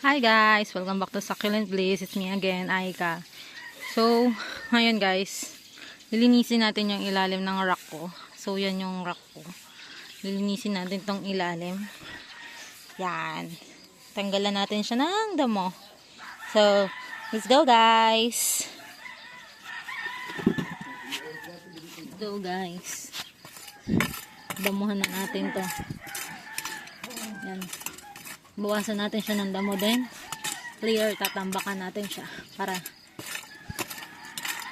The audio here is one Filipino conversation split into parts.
Hi guys! Welcome back to Succulent Bliss. It's me again, Aika. So, ngayon guys, lilinisin natin yung ilalim ng rack ko. So, yan yung rack ko. Lilinisin natin tong ilalim. Yan. Tanggalan natin siya ng damo. So, let's go guys! Let's go guys. Damuhan na natin to. Yan. Bawasan natin siya ng damo din. Clear, tatambakan natin siya para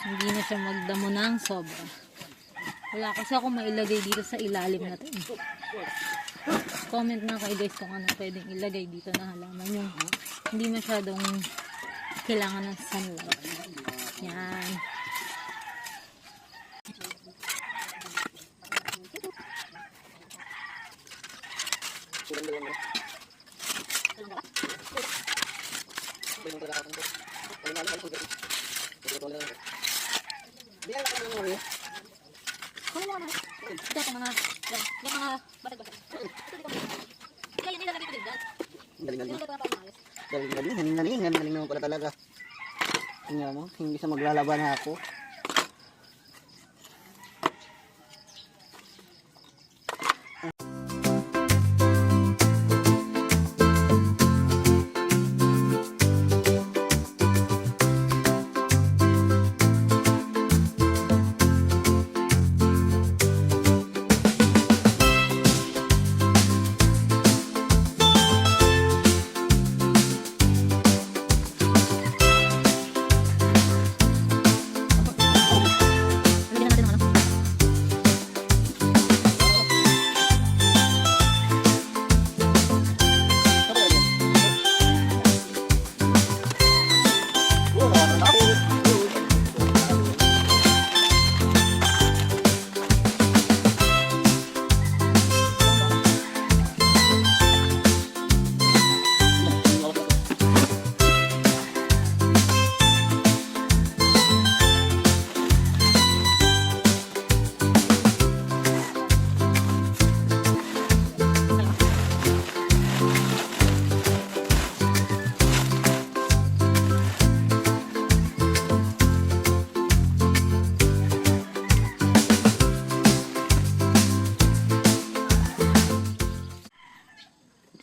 hindi na siya magdamo ng sobra. Wala kasi ako mailagay dito sa ilalim natin. Comment nga kayo guys kung ano pwedeng ilagay dito na halaman yung hindi masyadong kailangan ng sunlight. Yan. Kunin mo naman. Ito sa mga, yan, yung mga batag-batag. Kaya yun nilalagay ko din dyan. Galing-galing. Yung. Galing-galing. Galing-galing. Galing-galing naman pala talaga. Tingnan mo. Hindi sa maglalaban ako.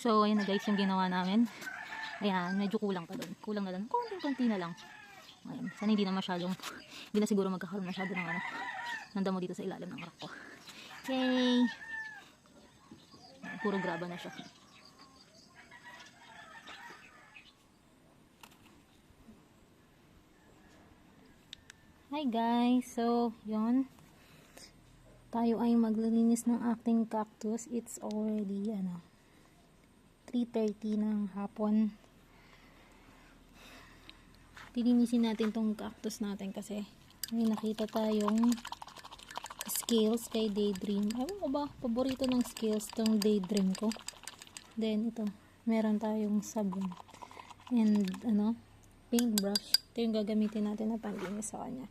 So, ayan na guys yung ginawa namin. Ayan, medyo kulang pa doon. Kulang na lang. Konting-konti na lang. Ayan, sana hindi na masyadong, hindi na siguro magkakaroon masyado ng ano, ng damo dito sa ilalim ng rack ko. Yay! Puro graba na siya. Hi guys! So, yon Tayo ay maglilinis ng acting cactus. It's already, ano, 3.30 ng hapon. Lilinisin natin tong cactus natin kasi may nakita tayong scales kay Daydream. Ewan ko ba, paborito ng scales tong Daydream ko. Then, ito, meron tayong sabon. And, ano, paintbrush. Ito yung gagamitin natin na panlinis sa kanya.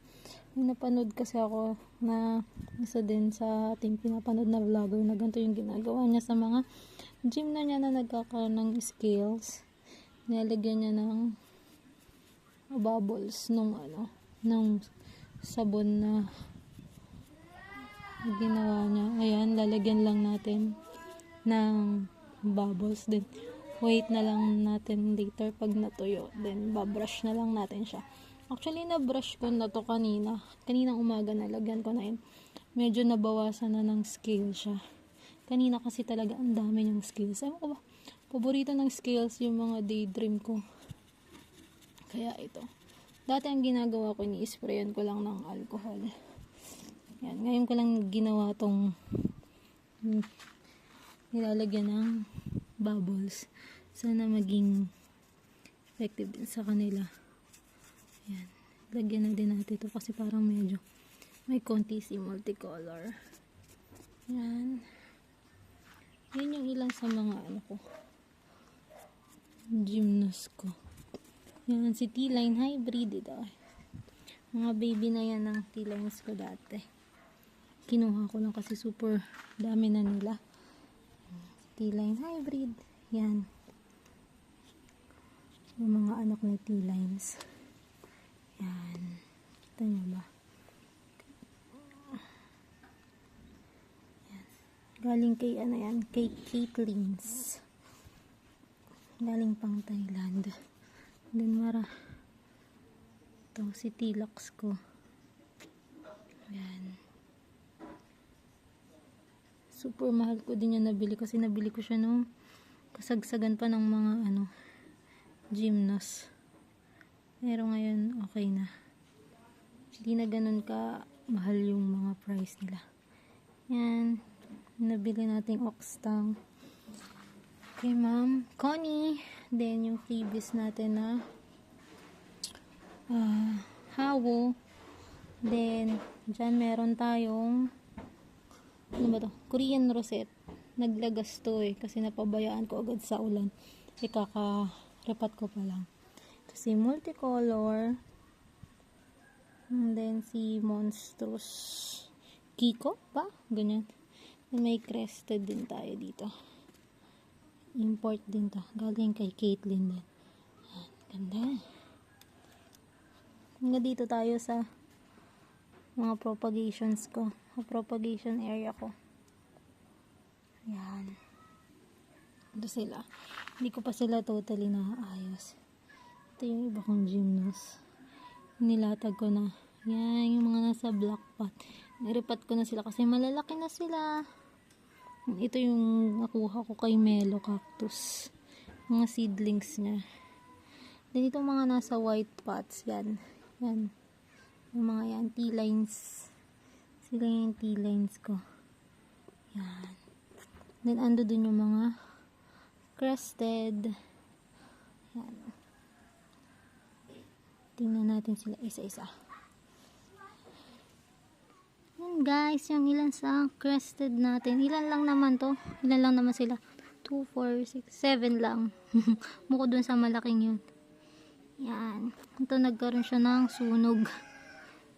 May napanood kasi ako na isa din sa ating pinapanood na vlogger na ganito yung ginagawa niya sa mga gym na niya na nagkakaroon ng scales. Nilalagyan niya ng bubbles nung ano, nung sabon na ginawa niya. Ayan, lalagyan lang natin ng bubbles din. Wait na lang natin later pag natuyo. Then, babrush na lang natin siya. Actually, na-brush ko na to kanina. Kaninang umaga nalagyan ko na yun. Medyo nabawasan na ng scale siya. Kanina kasi talaga ang dami niyang scales. Ewan ko ba, paborito ng scales yung mga daydream ko. Kaya ito. Dati ang ginagawa ko, ni-sprayan ko lang ng alcohol. Yan, ngayon ko lang ginawa tong hmm, nilalagyan ng bubbles. Sana maging effective din sa kanila. Yan. Lagyan na din natin ito kasi parang medyo may konti si multicolor. Yan. Yan yung ilang sa mga ano ko. Gymnast ko. Yan si T-Line Hybrid ito. Mga baby na yan ng T-Lines ko dati. Kinuha ko lang kasi super dami na nila. T-line hybrid. Yan. manok na T-lines. Yan. Kita niyo ba? Galing kay ano yan? Kay Caitlin's. Galing pang Thailand. Then mara. Ito si Tilox ko. Yan. Super mahal ko din yan nabili kasi nabili ko siya nung kasagsagan pa ng mga ano gymnos. Pero ngayon okay na. Hindi na ganun ka mahal yung mga price nila. Yan. Nabili nating oxtang. Kay ma'am Connie. Then yung freebies natin na ah hawo. Then, dyan meron tayong ano ba to? Korean rosette. Naglagas to eh. Kasi napabayaan ko agad sa ulan. Kaka-repat ko pa lang. Ito si multicolor. And then si monstrous Kiko pa? Ganyan. May crested din tayo dito. Import din to. Galing kay Caitlyn din. Yan. Ganda. Hanggang dito tayo sa mga propagations ko. Propagation area ko. Yan. Ito sila. Hindi ko pa sila totally naayos. Ito yung iba kong gymnos. Nilatag ko na. Yan, yung mga nasa black pot. Niripat ko na sila kasi malalaki na sila. Ito yung nakuha ko kay Melo Cactus. Mga seedlings niya. Then itong mga nasa white pots, yan. Yan. Yung mga yan, T-lines. Sila yung T-lines ko. Yan. Then, ando dun yung mga crested. Yan. Tingnan natin sila isa-isa. Yan guys, yung ilan sa crested natin. Ilan lang naman to? Ilan lang naman sila? 2, 4, 6, 7 lang. Mukod dun sa malaking yun. Yan. Ito nagkaroon siya ng sunog.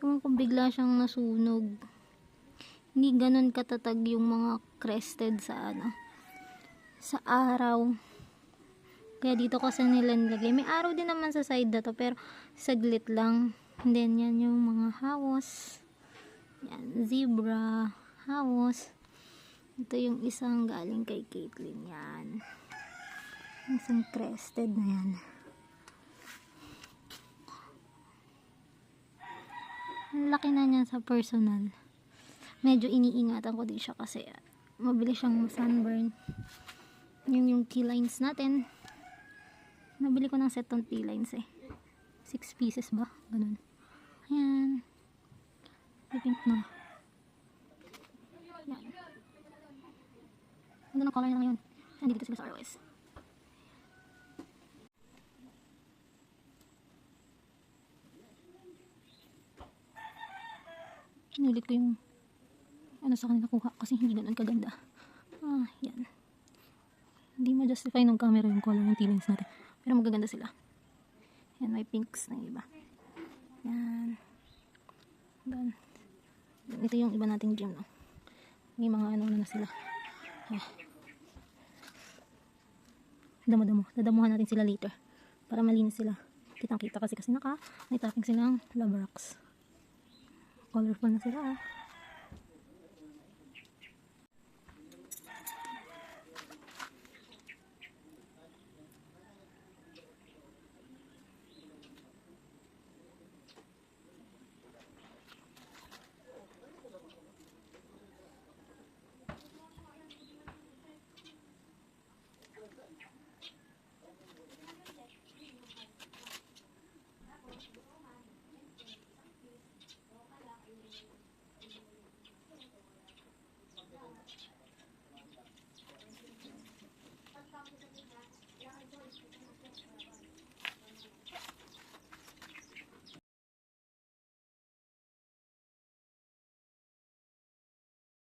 Ko bigla siyang nasunog. Hindi ganun katatag yung mga crested sa ano sa araw. Kaya dito ko sa nila nilagay. May araw din naman sa side na to pero saglit lang. And then yan yung mga hawos. Yan, zebra, hawos. Ito yung isang galing kay Caitlyn. Yan. Isang crested na yan. Ang laki na niya sa personal. Medyo iniingatan ko din siya kasi mabilis siyang sunburn. Yun yung key lines natin. Nabili ko ng set ng key lines eh. 6 pieces ba? Ganun. Ayan. I think na. Yan. Ganda ng color nila ngayon. Nandito sila sa ROS. Kinulit ko yung ano sa kanila kuha kasi hindi ganun kaganda. Ah, yan. Hindi ma-justify ng camera yung color ng T-lines natin. Pero magaganda sila. Yan, may pinks na iba. Yan. Then, ito yung iba nating gym, no? May mga ano na, na sila. Ay. Damo-damo. Dadamuhan natin sila later. Para malinis sila. Kitang-kita kasi kasi naka may topping silang labrax. Colorful na sila, ah.